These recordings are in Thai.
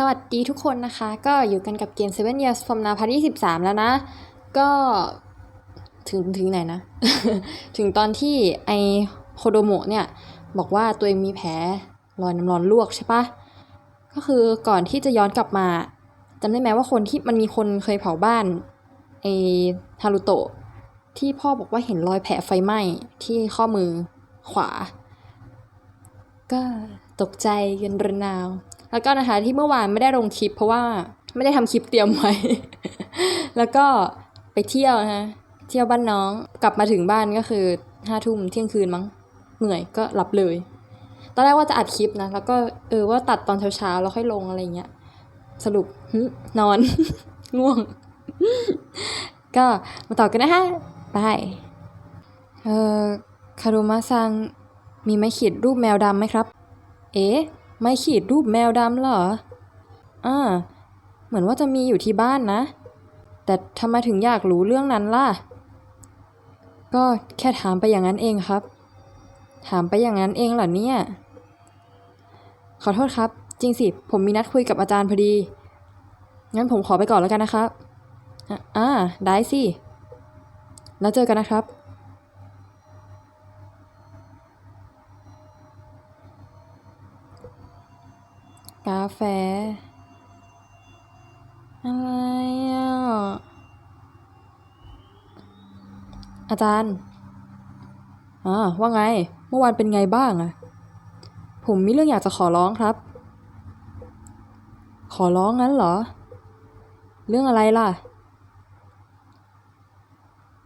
สวัสดีทุกคนนะคะ ก็อยู่กันกับเกม Seven Years from Now พาร์ทที่13แล้วนะ ก็ถึงถึงไหนนะ ถึงตอนที่ไอโคโดโมะเนี่ย บอกว่าตัวเองมีแผลรอยน้ำร้อนลวกใช่ปะก็คือก่อนที่จะย้อนกลับมาจำได้ไหมว่าคนที่มันมีคนเคยเผาบ้านไอฮารุโตะที่พ่อบอกว่าเห็นรอยแผลไฟไหม้ที่ข้อมือขวา ก็ตกใจกันระนาว แล้วก็นะคะที่เมื่อวานไม่ได้ลงคลิป เพราะว่าไม่ได้ทำคลิปเตรียมไว้ แล้วก็ไปเที่ยวนะคะเที่ยวบ้านน้องกลับมาถึงบ้านก็คือห้าทุ่มเที่ยงคืนมั้งเหนื่อยก็หลับเลย ตอนแรกว่าจะอัดคลิปนะแล้วก็เออว่าตัดตอนเช้าๆแล้วค่อยลงอะไรเงี้ยสรุปนอน ง่วง ก็มาต่อกันนะคะไปเออคารุมะซังมีไม้ขีดรูปแมวดำไหมครับ เอ๊ะ ไม่ขีดรูปแมวดำเหรออ่าเหมือนว่าจะมีอยู่ที่บ้านนะ แต่ทำไมถึงอยากรู้เรื่องนั้นล่ะ ก็แค่ถามไปอย่างนั้นเองครับ ถามไปอย่างนั้นเองเหรอเนี่ย ขอโทษครับ จริงสิ ผมมีนัดคุยกับอาจารย์พอดี งั้นผมขอไปก่อนแล้วกันนะครับ อะอ่าได้สิ แล้วเจอกันนะครับ กาแฟ อะไรอะ อาจารย์อ่าว่าไง เมื่อวานเป็นไงบ้างอะผมมีเรื่องอยากจะขอร้องครับ ขอร้องงั้นเหรอ เรื่องอะไรล่ะ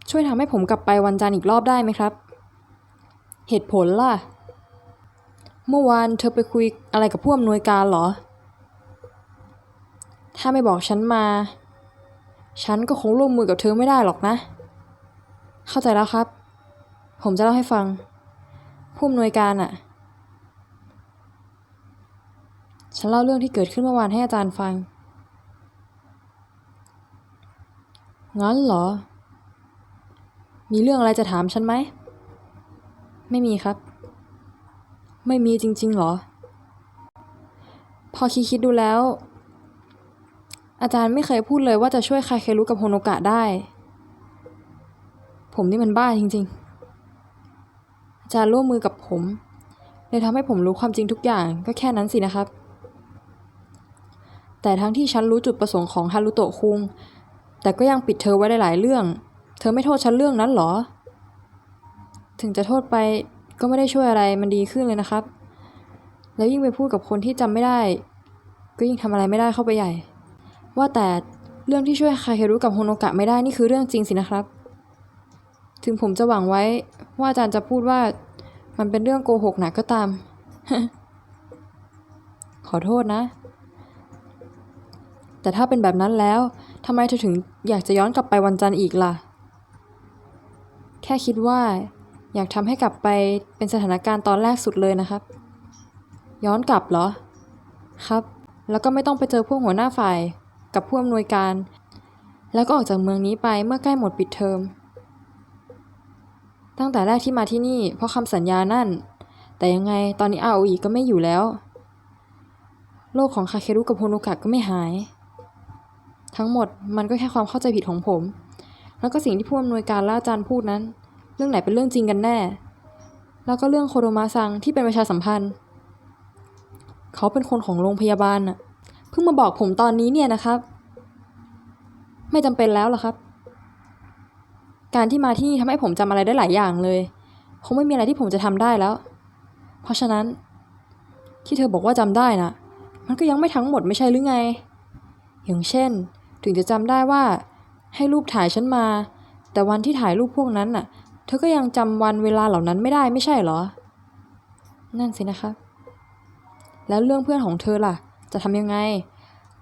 ช่วยทำให้ผมกลับไปวันจันทร์อีกรอบได้ไหมครับ เหตุผลล่ะ เมื่อวานเธอไปคุยอะไรกับผู้อำนวยการเหรอ ถ้าไม่บอกฉันมา ฉันก็คงร่วมมือกับเธอไม่ได้หรอกนะ เข้าใจแล้วครับ ผมจะเล่าให้ฟัง ผู้อำนวยการอะฉันเล่าเรื่องที่เกิดขึ้นเมื่อวานให้อาจารย์ฟัง งั้นเหรอ มีเรื่องอะไรจะถามฉันไหม ไม่มีครับ ไม่มีจริงๆเหรอ พอคิดคิดๆดูแล้ว อาจารย์ไม่เคยพูดเลยว่าจะช่วยใคาเครุกับโฮโนกะได้ ผมนี่มันบ้าจริง ๆ อาจารย์ร่วมมือกับผมเลยทำให้ผมรู้ความจริงทุกอย่างก็แค่นั้นสินะครับ แต่ทั้งที่ฉันรู้จุดประสงค์ของฮารุโตะคุง แต่ก็ยังปิดเธอไว้หลายเรื่อง เธอไม่โทษฉันเรื่องนั้นเหรอ ถึงจะโทษไป ก็ไม่ได้ช่วยอะไรมันดีขึ้นเลยนะครับ แล้วยิ่งไปพูดกับคนที่จำไม่ได้ ก็ยิ่งทำอะไรไม่ได้เข้าไปใหญ่ ว่าแต่เรื่องที่ช่วยคาเครุกับโฮโนกะไม่ได้นี่คือเรื่องจริงสินะครับ ถึงผมจะหวังไว้ว่าอาจารย์จะพูดว่ามันเป็นเรื่องโกหกหนักก็ตาม ขอโทษนะ แต่ถ้าเป็นแบบนั้นแล้วทำไมเธอถึงอยากจะย้อนกลับไปวันจันทร์อีกล่ะ แค่คิดว่า อยากทำให้กลับไปเป็นสถานการณ์ตอนแรกสุดเลยนะครับ ย้อนกลับเหรอ ครับ แล้วก็ไม่ต้องไปเจอพวกหัวหน้าฝ่ายกับผู้อำนวยการ แล้วก็ออกจากเมืองนี้ไปเมื่อใกล้หมดปิดเทอม ตั้งแต่แรกที่มาที่นี่ เพราะคำสัญญานั่น แต่ยังไงตอนนี้อาโออีก็ไม่อยู่แล้ว โลกของคาเครุกับโฮโนกะก็ไม่หาย ทั้งหมดมันก็แค่ความเข้าใจผิดของผม แล้วก็สิ่งที่ผู้อำนวยการและอาจารย์พูดนั้น รื่องไหนเป็นเรื่องจริงกันแน่ แล้วก็เรื่องโคโดมาซังที่เป็นประชาสัมพันธ์ เขาเป็นคนของโรงพยาบาลน่ะ เพิ่งมาบอกผมตอนนี้เนี่ยนะครับ ไม่จำเป็นแล้วหรอครับ การที่มาที่นี่ทำให้ผมจำอะไรได้หลายอย่างเลย คงไม่มีอะไรที่ผมจะทำได้แล้ว เพราะฉะนั้น ที่เธอบอกว่าจำได้น่ะ มันก็ยังไม่ทั้งหมดไม่ใช่หรือไง อย่างเช่น ถึงจะจำได้ว่าให้รูปถ่ายฉันมา แต่วันที่ถ่ายรูปพวกนั้นน่ะ เธอก็ยังจำวันเวลาเหล่านั้นไม่ได้ไม่ใช่เหรอ นั่นสินะครับแล้วเรื่องเพื่อนของเธอล่ะ จะทำยังไง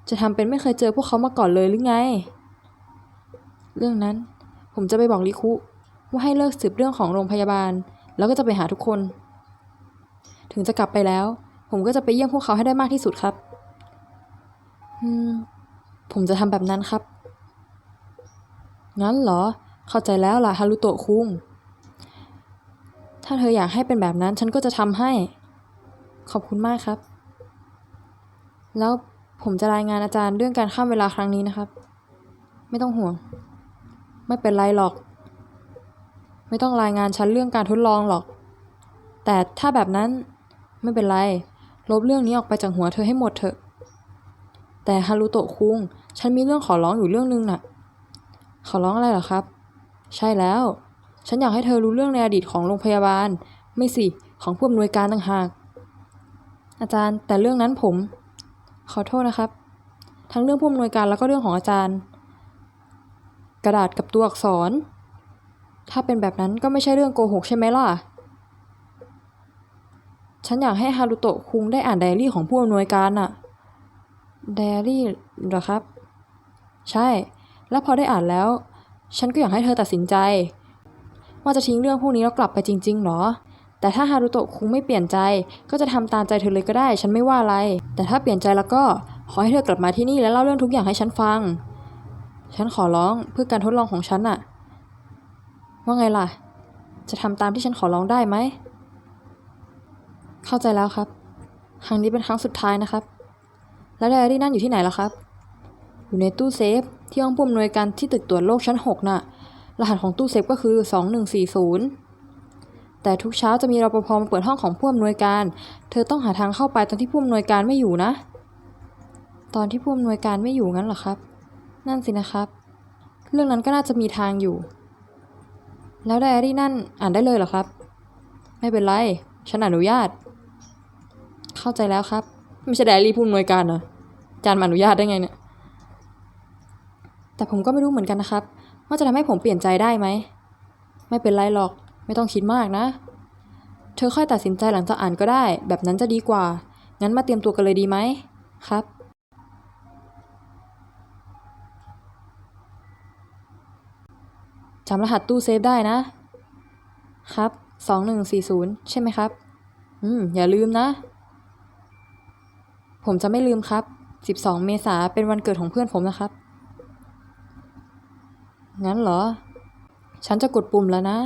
จะทำเป็นไม่เคยเจอพวกเขามาก่อนเลยหรือไง เรื่องนั้นผมจะไปบอกลิคุ ว่าให้เลิกสืบเรื่องของโรงพยาบาล แล้วก็จะไปหาทุกคน ถึงจะกลับไปแล้ว ผมก็จะไปเยี่ยมพวกเขาให้ได้มากที่สุดครับ อืม ผมจะทำแบบนั้นครับ งั้นเหรอ เข้าใจแล้วล่ะฮารุโตะคุง ถ้าเธออยากให้เป็นแบบนั้นฉันก็จะทำให้ ขอบคุณมากครับ แล้วผมจะรายงานอาจารย์เรื่องการข้ามเวลาครั้งนี้นะครับ ไม่ต้องห่วง ไม่เป็นไรหรอก ไม่ต้องรายงานฉันเรื่องการทดลองหรอก แต่ถ้าแบบนั้นไม่เป็นไร ลบเรื่องนี้ออกไปจากหัวเธอให้หมดเถอะ แต่ฮารุโตะคุง ฉันมีเรื่องขอร้องอยู่เรื่องนึงน่ะ ขอร้องอะไรเหรอครับ ใช่แล้ว ฉันอยากให้เธอรู้เรื่องในอดีตของโรงพยาบาล ไม่สิ ของผู้อำนวยการต่างหาก อาจารย์ แต่เรื่องนั้นผม ขอโทษนะครับ ทั้งเรื่องผู้อำนวยการแล้วก็เรื่องของอาจารย์ กระดาษกับตัวอักษร ถ้าเป็นแบบนั้นก็ไม่ใช่เรื่องโกหกใช่ไหมล่ะ ฉันอยากให้ฮารุโตะคุงได้อ่านไดอารี่ของผู้อำนวยการน่ะ ไดอารี่เหรอครับ ใช่ แล้วพอได้อ่านแล้ว ฉันก็อยากให้เธอตัดสินใจ ว่าจะทิ้งเรื่องพวกนี้แล้วกลับไปจริง ๆ หรอ แต่ถ้าฮารุโตะคุงไม่เปลี่ยนใจ ก็จะทำตามใจเธอเลยก็ได้ ฉันไม่ว่าอะไร แต่ถ้าเปลี่ยนใจแล้วก็ขอให้เธอกลับมาที่นี่และเล่าเรื่องทุกอย่างให้ฉันฟัง ฉันขอร้องเพื่อการทดลองของฉันน่ะว่าไงล่ะ จะทำตามที่ฉันขอร้องได้ไหม เข้าใจแล้วครับ ครั้งนี้เป็นครั้งสุดท้ายนะครับ แล้วไดอารี่นั่นอยู่ที่ไหนล่ะครับ อยู่ในตู้เซฟที่ห้องผู้อำนวยการที่ตึกตรวจโรคชั้น6น่ะ รหัสของตู้เซฟก็คือ 2140 แต่ทุกเช้าจะมีรปภมาเปิดห้องของผู้อำนวยการ เธอต้องหาทางเข้าไปตอนที่ผู้อำนวยการไม่อยู่นะ ตอนที่ผู้อำนวยการไม่อยู่งั้นเหรอครับ นั่นสินะครับ เรื่องนั้นก็น่าจะมีทางอยู่ แล้วไดอารี่นั่นอ่านได้เลยเหรอครับ ไม่เป็นไร ฉันอนุญาต เข้าใจแล้วครับ ไม่ใช่ไดอารี่ผู้อำนวยการเหรอจารย์มาอนุญาตได้ไงเนี่ย แต่ผมก็ไม่รู้เหมือนกันนะครับ ว่าจะทำให้ผมเปลี่ยนใจได้ไหม ไม่เป็นไรหรอก ไม่ต้องคิดมากนะ เธอค่อยตัดสินใจหลังจากอ่านก็ได้ แบบนั้นจะดีกว่า งั้นมาเตรียมตัวกันเลยดีไหม ครับ จำรหัสตู้เซฟได้นะ ครับสองหนึ่งสี่ศูนย์ใช่ไหมครับ อืม อย่าลืมนะ ผมจะไม่ลืมครับ 12 เมษาเป็นวันเกิดของเพื่อนผมนะครับ งั้นเหรอ ฉันจะกดปุ่มแล้วนะ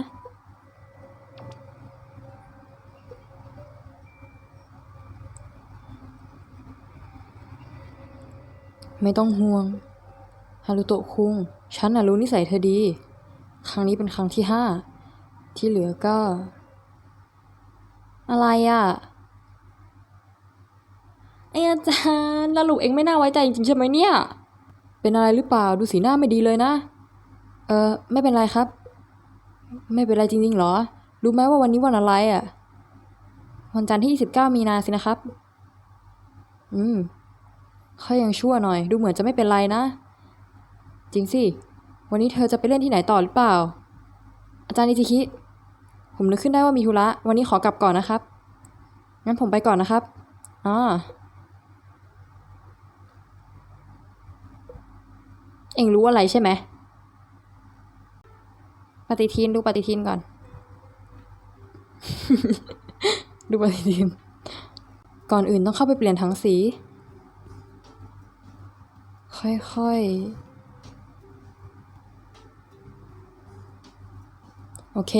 ไม่ต้องห่วง ฮารุโตะคุง ฉันน่ะรู้นิสัยเธอดี ครั้งนี้เป็นครั้งที่ห้า ที่เหลือก็ อะไรอะ่ะไออาจารย์แล้วลูกเองไม่น่าไว้ใจจริงๆใช่ไหมเนี่ย เป็นอะไรหรือเปล่าดูสีหน้าไม่ดีเลยนะ เออไม่เป็นไรครับ ไม่เป็นไรจริงๆเหรอ รู้ไหมว่าวันนี้วันอะไรอะ่ะ วันจันทร์ที่ 29 มีนาสินะครับ อืมค่อยยังชั่วหน่อย ดูเหมือนจะไม่เป็นไรนะ จริงสิ วันนี้เธอจะไปเล่นที่ไหนต่อหรือเปล่า อาจารย์อิจิคิ ผมนึกขึ้นได้ว่ามีธุระ วันนี้ขอกลับก่อนนะครับ งั้นผมไปก่อนนะครับอ่าเอ็งรู้อะไรใช่ไหม ฏิทินดูปฏิทินก่อน ดูปฏิทิน ก่อนอื่นต้องเข้าไปเปลี่ยนถังสี ค่อยๆ โอเค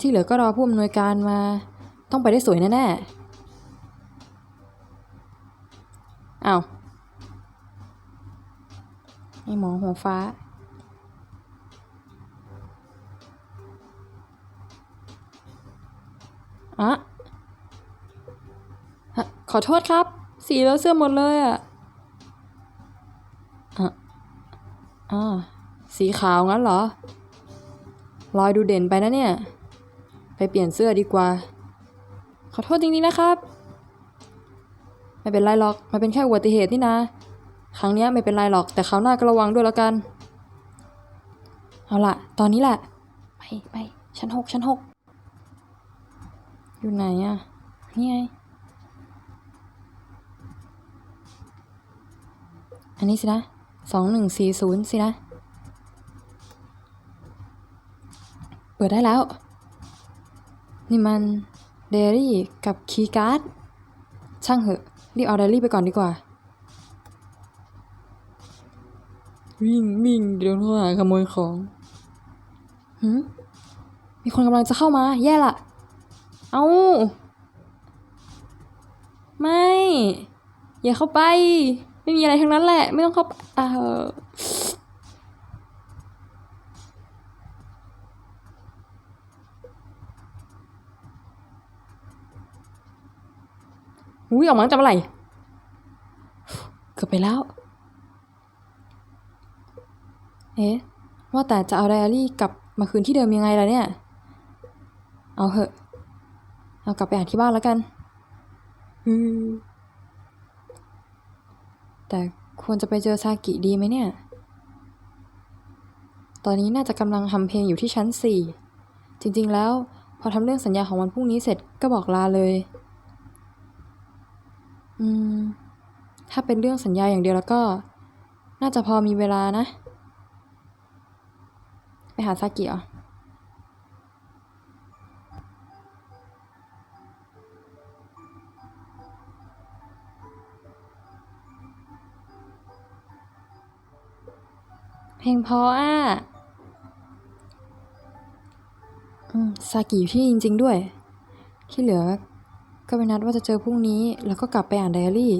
ที่เหลือก็รอผู้อำนวยการมา ต้องไปได้สวยแน่ๆอ้าว ไอหมอหัวฟ้าอะฮะขอโทษครับ สีแล้วเสื้อหมดเลยอะอะอ่าสีขาวงั้นเหรอ รอยดูเด่นไปนะเนี่ย ไปเปลี่ยนเสื้อดีกว่า ขอโทษจริงๆนะครับ ไม่เป็นไรหรอก มันเป็นแค่อุบัติเหตุนี่นะ ครั้งเนี้ยไม่เป็นไรหรอกแต่คราวหน้าก็ระวังด้วยแล้วกัน เอาล่ะ ตอนนี้แหละ ไปไปชั้นหกชั้นหกอยู่ไหนอะนี่ไง อันนี้สินะสองหนึ่งสี่ศูนย์สินะ เปิดได้แล้ว นี่มันเดรี่กับคีย์การ์ด ช่างเหอะ รีบเอาเดรี่ไปก่อนดีกว่า วิ่งวิ่งเดี๋ยวโทรหาขโมยของหืมมีคนกำลังจะเข้ามา แย่ละเอาไม่ อย่าเข้าไป ไม่มีอะไรทั้งนั้นแหละ ไม่ต้องเข้าอ่าอุ้ยออกมาตั้งแต่เมื่อไหร่เกือบไปแล้ว เอ๊ะ ว่าแต่จะเอาไดอารี่กลับมาคืนที่เดิมยังไงล่ะเนี่ย เอาเหอะ เอากลับไปอ่านที่บ้านแล้วกัน อืม แต่ควรจะไปเจอซากิดีไหมเนี่ย ตอนนี้น่าจะกำลังทำเพลงอยู่ที่ชั้นสี่จริงๆแล้ว พอทำเรื่องสัญญาของวันพรุ่งนี้เสร็จก็บอกลาเลย อืม ถ้าเป็นเรื่องสัญญาอย่างเดียวแล้วก็ น่าจะพอมีเวลานะ หาซากิเหรอเพลงเพออะอืมซากิอยู่ที่นี่จริง ๆ ด้วย ที่เหลือ ก็ไปนัดว่าจะเจอพรุ่งนี้ แล้วก็กลับไปอ่านไดอารี่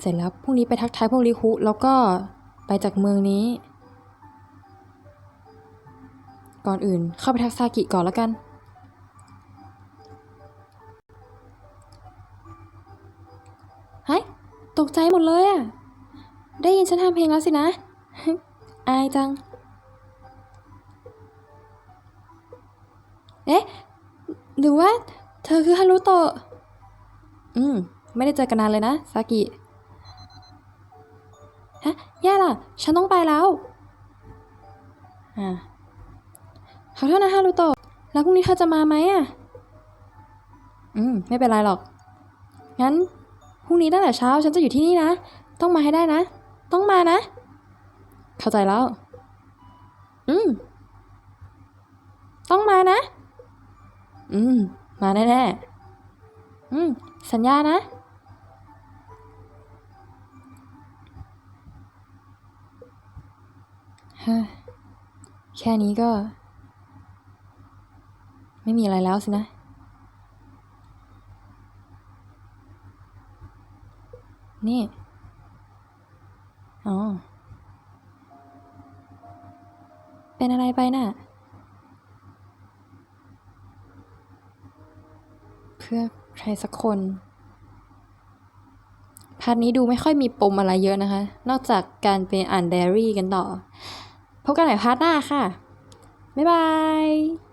เสร็จแล้วพรุ่งนี้ไปทักทายพวกริคุแล้วก็ไปจากเมืองนี้ ก่อนอื่น เข้าไปทักซากิก่อนแล้วกัน เฮ้ย ตกใจหมดเลยอะได้ยินฉันทำเพลงแล้วสินะ อายจัง เอ๊ะ หรือว่าเธอคือฮารุโตะ อืม ไม่ได้เจอกันนานเลยนะ ซากิ ฮะ แย่ล่ะ ฉันต้องไปแล้ว อ่า ขอโทษนะฮารุโตะแล้วพรุ่งนี้เธอจะมาไหมอะ อืม ไม่เป็นไรหรอก งั้นพรุ่งนี้ตั้งแต่เช้าฉันจะอยู่ที่นี่นะ ต้องมาให้ได้นะ ต้องมานะ เข้าใจแล้ว อืม ต้องมานะ อืม มาแน่ๆ อืม สัญญานะฮ้ยแค่นี้ก็ ไม่มีอะไรแล้วสินะ นี่ อ๋อ เป็นอะไรไปน่ะ เพื่อใครสักคนพาร์ทนี้ดูไม่ค่อยมีปมอะไรเยอะนะคะ นอกจากการเป็นอ่านไดอารี่กันต่อ พบกันใหม่พาร์ทหน้าค่ะ บ๊ายบาย